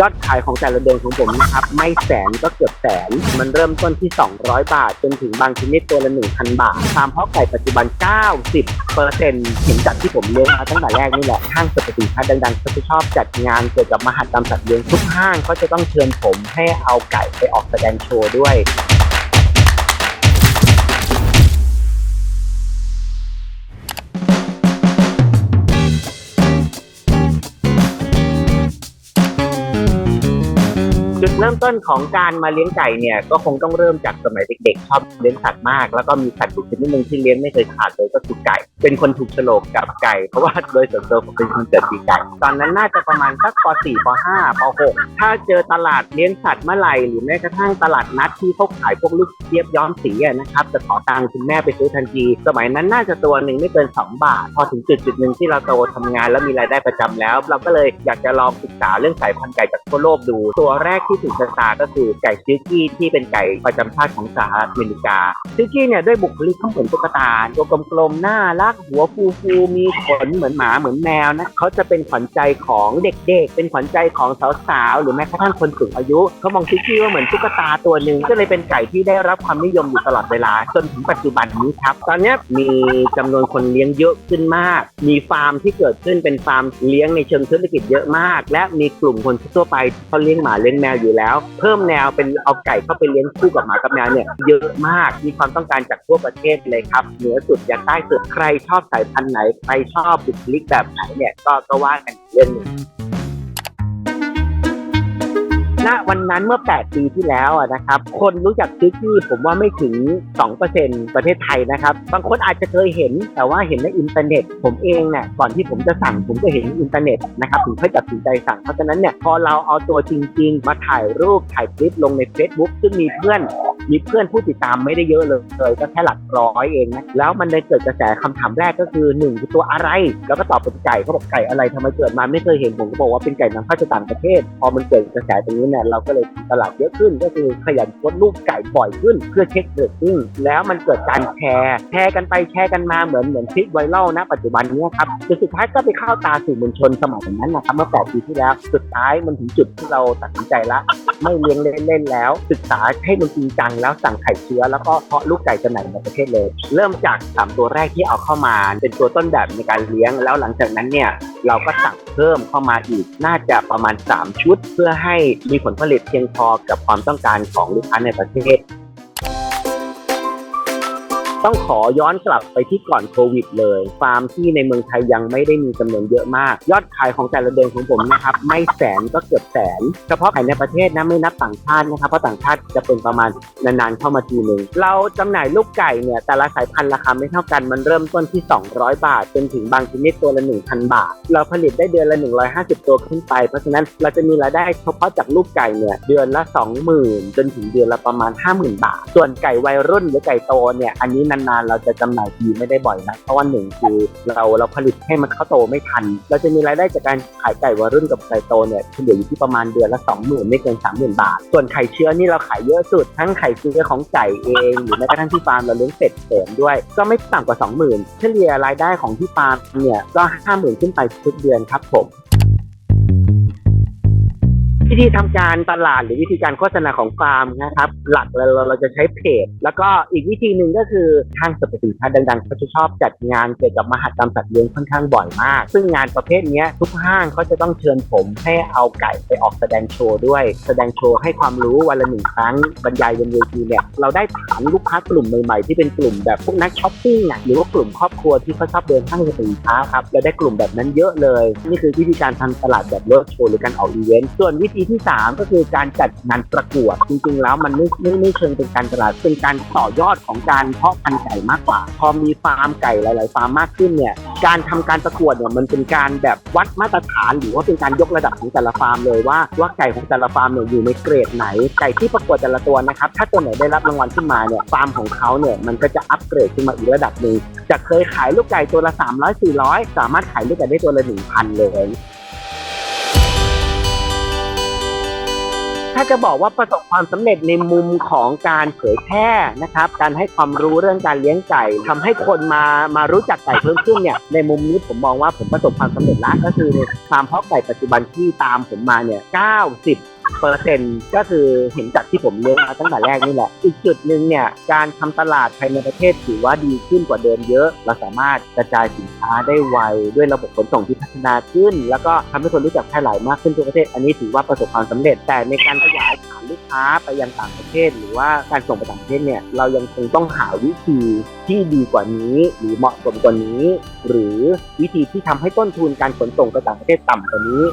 ยอดขายของแต่ละเดือนของผมนะครับไม่แสนก็เกือบแสน มันเริ่มต้นที่ 200 บาท จนถึงบางชนิดตัวละ 1,000 บาทฟาร์มเพาะไก่ปัจจุบัน 90เปอร์เซ็นต์เห็นจากที่ผมเลี้ยงมาตั้งแต่แรกนี่แหละห้างสรรพสินค้าดังๆเขาจะชอบจัดงานเกี่ยวกับมหกรรมสัตว์เลี้ยงทุกห้างก็จะต้องเชิญผมให้เอาไก่ไปออกแสดงโชว์ด้วย จุดเริ่มต้นของการมาเลี้ยงไก่เนี่ยก็คงต้องเริ่มจากสมัยเด็กๆ ชอบเลี้ยงสัตว์มาก แล้วก็มีสัตว์อยู่ชนิดหนึ่งที่เลี้ยงไม่เคยขาดเลยก็คือไก่ เป็นคนถูกโฉลกกับไก่ เพราะว่าโดยส่วนตัวผมเป็นคนเกิดปีไก่ ตอนนั้นน่าจะประมาณสักป .4 ป .5 ป .6 ถ้าเจอตลาดเลี้ยงสัตว์เมื่อไหร่หรือแม้กระทั่งตลาดนัดที่เขาขายพวกลูกเจี๊ยบย้อมสีนะครับจะขอตังค์คุณแม่ไปซื้อทันที สมัยนั้นน่าจะตัวหนึ่งไม่เกิน 2 บาท พอถึงจุดจุดหนึ่งที่เราโตทำงานแล้วมีรายได้ประจำแล้ว เราก็เลยอยากจะลองศึกษาเรื่องสายพันธุ์ไก่จากทั่วโลกดูตัวแรกทถูกชะตาก็คือไก่ซิลกี้ที่เป็นไก่ประจำชาติของสหรัฐอเมริกาซิลกี้เนี่ยด้วยบุคลิกเขาเหมือนตุ๊กตาตัวกลมๆหน้ารักหัวฟูๆมีขนเหมือนหมาเหมือนแมวนะเขาจะเป็นขวัญใจของเด็กๆ เป็นขวัญใจของสาวๆหรือแม้กระทั่งคนสูงอายุเขามองซิลกี้ว่าเหมือนตุ๊กตาตัวหนึ่งก็เลยเป็นไก่ที่ได้รับความนิยมอยู่ตลอดเวลาจนถึงปัจจุบันนี้ครับ ตอนนี้มีจำนวนคนเลี้ยงเยอะขึ้นมาก มีฟาร์มที่เกิดขึ้นเป็นฟาร์มเลี้ยงในเชิงธุรกิจเยอะมาก และมีกลุ่มคนทั่วไปเขาเลี้ยงหมาเลี้ยงแมวอยู่แล้ว เพิ่มแนวเป็นเอาไก่เข้าไปเลี้ยงคู่กับหมากับแมวเนี่ยเยอะมากมีความต้องการจากทั่วประเทศเลยครับเหนือสุดยันใต้สุดใครชอบสายพันธุ์ไหนใครชอบบุคลิกแบบไหนเนี่ยก็ก็ว่ากันเรื่องหนึง ณวันนั้นเมื่อ 8 ปีที่แล้วนะครับ คนรู้จักซิกี้ผมว่าไม่ถึง 2%ประเทศไทยนะครับ บางคนอาจจะเคยเห็น แต่ว่าเห็นในอินเทอร์เน็ต ผมเองเนี่ยก่อนที่ผมจะสั่งผมก็เห็นอินเทอร์เน็ตนะครับถึงค่อยตัดสินใจสั่ง เพราะฉะนั้นเนี่ยพอเราเอาตัวจริง ๆ มาถ่ายรูปถ่ายคลิปลงใน Facebook ซึ่งมีเพื่อน มีเพื่อนผู้ติดตามไม่ได้เยอะเลยเลยก็แค่หลักร้อยเองนะแล้วมันเลยเกิดกระแสคำถามแรกก็คือหนึ่งคือตัวอะไร แล้วก็ตอบเป็นไก่เขาบอกไก่อะไรทำไมเกิดมาไม่เคยเห็นผมก็บอกว่าเป็นไก่นำเข้าจากต่างประเทศ พอมันเกิดกระแสตรงนี้เนี่ยเราก็เลยตลาดเยอะขึ้น ก็คือขยันโพสต์รูปไก่บ่อยขึ้น เพื่อเช็คเรตติ้งแล้วมันเกิดการแชร์แชร์กันไปแชร์กันมาเหมือนเหมือนคลิปไวรัลนะปัจจุบันนี้ครับจนสุดท้ายก็ไปเข้าตาสื่อมวลชนสมัยนั้นนะครับเมื่อแปดปีที่แล้วสุดท้ายมันถึงจุดที่เราตัดสินใจละไม่เลี้ยงเล่นๆแล้ว ศึกษาให้มันจริงจังแล้วสั่งไข่เชื้อแล้วก็เพาะลูกไก่จำหน่ายในประเทศเลย เริ่มจากสามตัวแรกที่เอาเข้ามา เป็นตัวต้นแบบในการเลี้ยง แล้วหลังจากนั้นเนี่ยเราก็สั่งเพิ่มเข้ามาอีกน่าจะประมาณ 3 ชุด เพื่อให้มีผลผลิตเพียงพอกับความต้องการของลูกค้าในประเทศ ต้องขอย้อนกลับไปที่ก่อนโควิดเลย ฟาร์มที่ในเมืองไทยยังไม่ได้มีจำนวนเยอะมาก ยอดขายของแต่ละเดือนของผมนะครับ ไม่แสนก็เกือบแสน เฉพาะขายในประเทศนะไม่นับต่างชาตินะครับ เพราะต่างชาติจะเป็นประมาณนานๆเข้ามาทีหนึ่งเราจำหน่ายลูกไก่เนี่ยแต่ละสายพันธุ์ราคาไม่เท่ากันมันเริ่มต้นที่ 200 บาท จนถึงบางชนิดตัวละ 1,000 บาท เราผลิตได้เดือนละ 150 ตัวขึ้นไป เพราะฉะนั้นเราจะมีรายได้เฉพาะจากลูกไก่เนี่ยเดือนละ 20,000 จนถึงเดือนละประมาณ 50,000 บาท ส่วนไก่วัยรุ่นหรือไก่โตเนี่ยอันนี้นานๆ เราจะจำหน่ายทีไม่ได้บ่อยนะเพราะว่าหนึ่งคือเราเราผลิตให้มันเข้าโตไม่ทัน เราจะมีรายได้จากการขายไก่วัยรุ่นกับไก่โตเนี่ยเฉลี่ยอยู่ที่ประมาณเดือนละ 20,000ไม่เกิน30,000 บาท ส่วนไข่เชื้อนี่เราขายเยอะสุด ทั้งไข่เชื้อของไก่เองหรือแม้กระทั่งที่ฟาร์มเราเลี้ยงเป็ดเสริมด้วย ก็ไม่ต่ำกว่า 20,000 เฉลี่ยรายได้ของที่ฟาร์มเนี่ยก็ 50,000 ขึ้นไปทุกเดือนครับผม วิธีทำการตลาดหรือวิธีการโฆษณาของฟาร์มนะครับ หลักเราเราจะใช้เพจ แล้วก็อีกวิธีหนึ่งก็คือห้างสรรพสินค้าดังๆเขาจะชอบจัดงานเกี่ยวกับมหกรรมสัตว์เลี้ยงค่อนข้างบ่อยมาก ซึ่งงานประเภทนี้ทุกห้างเขาจะต้องเชิญผมให้เอาไก่ไปออกแสดงโชว์ด้วย แสดงโชว์ให้ความรู้วันละหนึ่งครั้งบรรยายบนเวทีเนี่ยเราได้ฐานลูกค้ากลุ่มใหม่ๆที่เป็นกลุ่มแบบพวกนักช้อปปิ้งหรือว่ากลุ่มครอบครัวที่เขาชอบเดินห้างสรรพสินค้าครับเราได้กลุ่มแบบนั้นเยอะเลย นี่คือวิธีการทำตลาดแบบเลิศโชว์หรือการออกอีเวนต์ส่วนวิธีที่สามก็คือการจัดงานประกวด จริงๆ แล้วมันไม่ไม่ไม่เชิงเป็นการตลาด เป็นการต่อยอดของการเพาะพันธุ์ไก่มากกว่า พอมีฟาร์มไก่หลาย ๆ ฟาร์มมากขึ้นเนี่ยการทำการประกวดเนี่ยมันเป็นการแบบวัดมาตรฐานหรือว่าเป็นการยกระดับของแต่ละฟาร์มเลยว่าว่าไก่ของแต่ละฟาร์มเนี่ยอยู่ในเกรดไหนไก่ที่ประกวดแต่ละตัวนะครับถ้าตัวไหนได้รับรางวัลขึ้นมาเนี่ยฟาร์มของเขาเนี่ยมันก็จะอัปเกรดขึ้นมาอีกระดับหนึ่งจากเคยขายลูกไก่ตัวละ 300 400 สามารถขายลูกไก่ได้ตัวละ1,000เลยาาจะบอกว่าประสบความสำเร็จในมุมของการเผยแพร่นะครับ การให้ความรู้เรื่องการเลี้ยงไก่ทำให้คนมามารู้จักไก่เพิ่มขึ้นเนี่ยในมุมนี้ผมมองว่าผมประสบความสำเร็จแล้วก็คือฟาร์มเพาะไก่ปัจจุบันที่ตามผมมาเนี่ย90 เปอร์เซ็นต์ก็คือเห็นจากที่ผมเลี้ยงมาตั้งแต่แรกนี่แหละ อีกจุดหนึ่งเนี่ยการทำตลาดภายในประเทศถือว่าดีขึ้นกว่าเดิมเยอะ เราสามารถกระจายสินค้าได้ไวด้วยระบบขนส่งที่พัฒนาขึ้น แล้วก็ทำให้คนรู้จักแพร่หลายมากขึ้นทั่วประเทศ อันนี้ถือว่าประสบความสำเร็จ แต่ในการขยายฐานลูกค้าไปยังต่างประเทศ หรือว่าการส่งไปต่างประเทศเนี่ยเรายังคงต้องหาวิธีที่ดีกว่านี้หรือเหมาะสมกว่านี้ หรือวิธีที่ทำให้ต้นทุนการขนส่งไปต่างประเทศต่ำกว่านี้